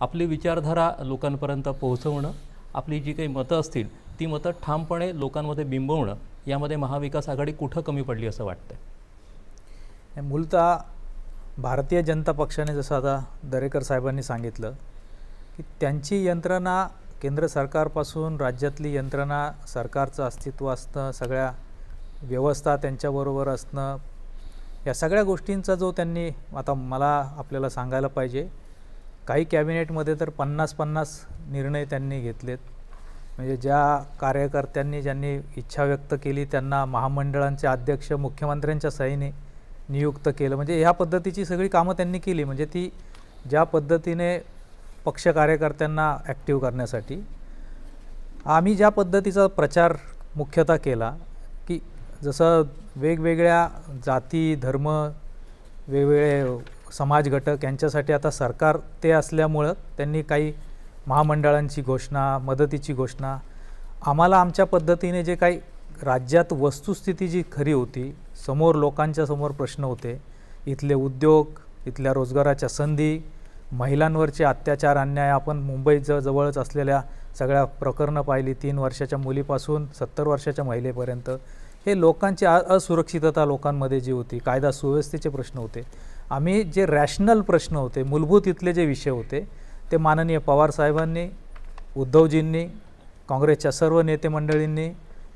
आपली विचारधारा लोकांपर्यंत पोहोचवणं आपली जी काही मतं असतील ती मतं ठामपणे लोकांमध्ये बिंबवणं यामध्ये महाविकास आघाडी कुठं कमी पडली असं वाटतं मूलतः भारतीय जनता पक्षाने जसं आता दरेकर साहेबांनी सांगितलं की त्यांची यंत्रणा केंद्र सरकारपासून राज्यातली यंत्रणा सरकारचं अस्तित्व असणं सगळ्या व्यवस्था त्यांच्याबरोबर असणं या सगळ्या गोष्टींचा जो त्यांनी आता मला आपल्याला सांगायला पाहिजे काही कॅबिनेटमध्ये तर पन्नास पन्नास निर्णय त्यांनी घेतलेत. म्हणजे ज्या कार्यकर्त्यांनी ज्यांनी इच्छा व्यक्त केली त्यांना महामंडळांचे अध्यक्ष मुख्यमंत्र्यांच्या सहीने नियुक्त केलं. म्हणजे ह्या पद्धतीची सगळी कामं त्यांनी केली. म्हणजे ती ज्या पद्धतीने पक्ष कार्यकर्त्यांना ॲक्टिव्ह करण्यासाठी आम्ही ज्या पद्धतीचा प्रचार मुख्यतः केला की जसं वेगवेगळ्या जाती धर्म वेगवेगळे समाज घटक यांच्यासाठी आता सरकार ते असल्यामुळं त्यांनी काही महामंडळांची घोषणा मदतीची घोषणा आम्हाला आमच्या पद्धतीने जे काही राज्यात वस्तुस्थिती जी खरी होती समोर लोकांच्या समोर प्रश्न होते इथले उद्योग इथल्या रोजगाराच्या संधी महिलांवरचे अत्याचार अन्याय आपण मुंबईत जवळच असलेल्या सगळ्या प्रकरणं पाहिली तीन वर्षाच्या मुलीपासून सत्तर वर्षाच्या महिलेपर्यंत हे लोकांची असुरक्षितता लोकांमध्ये जी होती कायदा सुव्यवस्थेचे प्रश्न होते. आम्ही जे रॅशनल प्रश्न होते मूलभूत इथले जे विषय होते ते माननीय पवार साहेबांनी उद्धवजींनी काँग्रेसच्या सर्व नेते मंडळींनी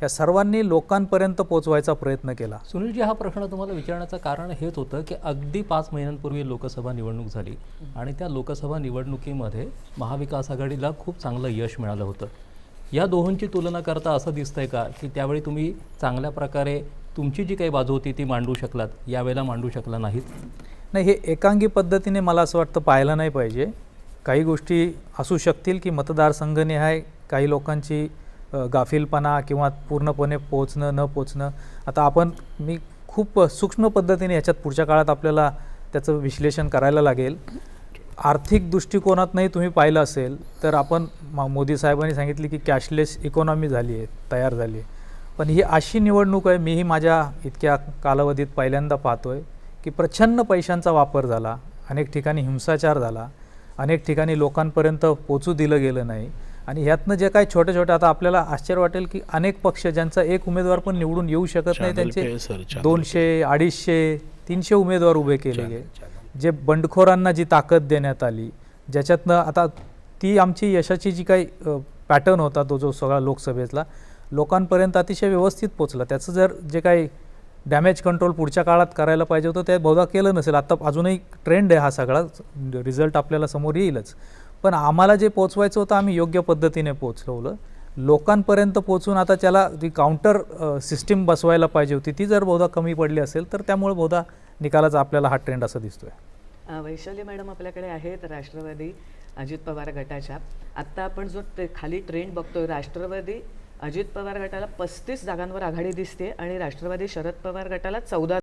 या सर्वांनी लोकांपर्यंत पोचवायचा प्रयत्न केला. सुनीलजी हा प्रश्न तुम्हाला विचारण्याचं कारण हेच होतं की अगदी पाच महिन्यांपूर्वी लोकसभा निवडणूक झाली आणि त्या लोकसभा निवडणुकीमध्ये महाविकास आघाडीला खूप चांगलं यश मिळालं होतं. या दोहोंची तुलना करता असं दिसतंय का की त्यावेळी तुम्ही चांगल्या प्रकारे तुमची जी काही बाजू होती ती मांडू शकलात यावेळेला मांडू शकला नाहीत? नाही हे एकांगी पद्धतीने मला असं वाटतं पाहायला नाही पाहिजे. काही गोष्टी असू शकतील की मतदारसंघनिहाय काही लोकांची गाफिलपणा गाफीलपणा किंवा पूर्णपणे पोचणं न पोचणं आता आपण मी खूप सूक्ष्म पद्धतीने ह्याच्यात पुढच्या काळात आपल्याला त्याचं विश्लेषण करायला लागेल. आर्थिक दृष्टिकोनातनंही तुम्ही पाहिलं असेल तर आपण मोदी साहेबांनी सांगितले की कॅशलेस इकॉनॉमी झाली आहे तयार झाली आहे. पण ही अशी निवडणूक आहे मीही माझ्या इतक्या कालावधीत पहिल्यांदा पाहतो आहे की प्रचंड पैशांचा वापर झाला अनेक ठिकाणी हिंसाचार झाला अनेक ठिकाणी लोकांपर्यंत पोचू दिलं गेलं नाही. आणि ह्यातनं जे काही छोटे छोटे आता आपल्याला आश्चर्य वाटेल की अनेक पक्ष ज्यांचा एक उमेदवार पण निवडून येऊ शकत नाही त्यांचे दोनशे अडीचशे तीनशे उमेदवार उभे केले गे जे बंडखोरांना जी ताकद देण्यात आली ज्याच्यातनं आता ती आमची यशाची जी काही पॅटर्न होता तो जो सगळा लोकसभेतला लोकांपर्यंत अतिशय व्यवस्थित पोचला. त्याचं जर जे काही डॅमेज कंट्रोल पुढच्या काळात करायला पाहिजे होतं ते बहुधा केलं नसेल. आत्ता अजूनही ट्रेंड आहे हा सगळा. रिझल्ट आपल्याला समोर येईलच. पण आम्हाला जे पोचवायचं होतं आम्ही योग्य पद्धतीने पोचवलं. लोकांपर्यंत पोचून आता त्याला जी काउंटर सिस्टीम बसवायला पाहिजे होती ती जर बहुधा कमी पडली असेल तर त्यामुळे बहुधा निकालाचा आपल्याला हा ट्रेंड असा दिसतोय. वैशाली मॅडम आपल्याकडे आहेत राष्ट्रवादी अजित पवार गटाच्या. आत्ता आपण जो खाली ट्रेंड बघतोय राष्ट्रवादी अजित पवार गटाला पस्तीस जागांवर आघाडी दिसते आणि राष्ट्रवादी शरद पवार गटाला चौदा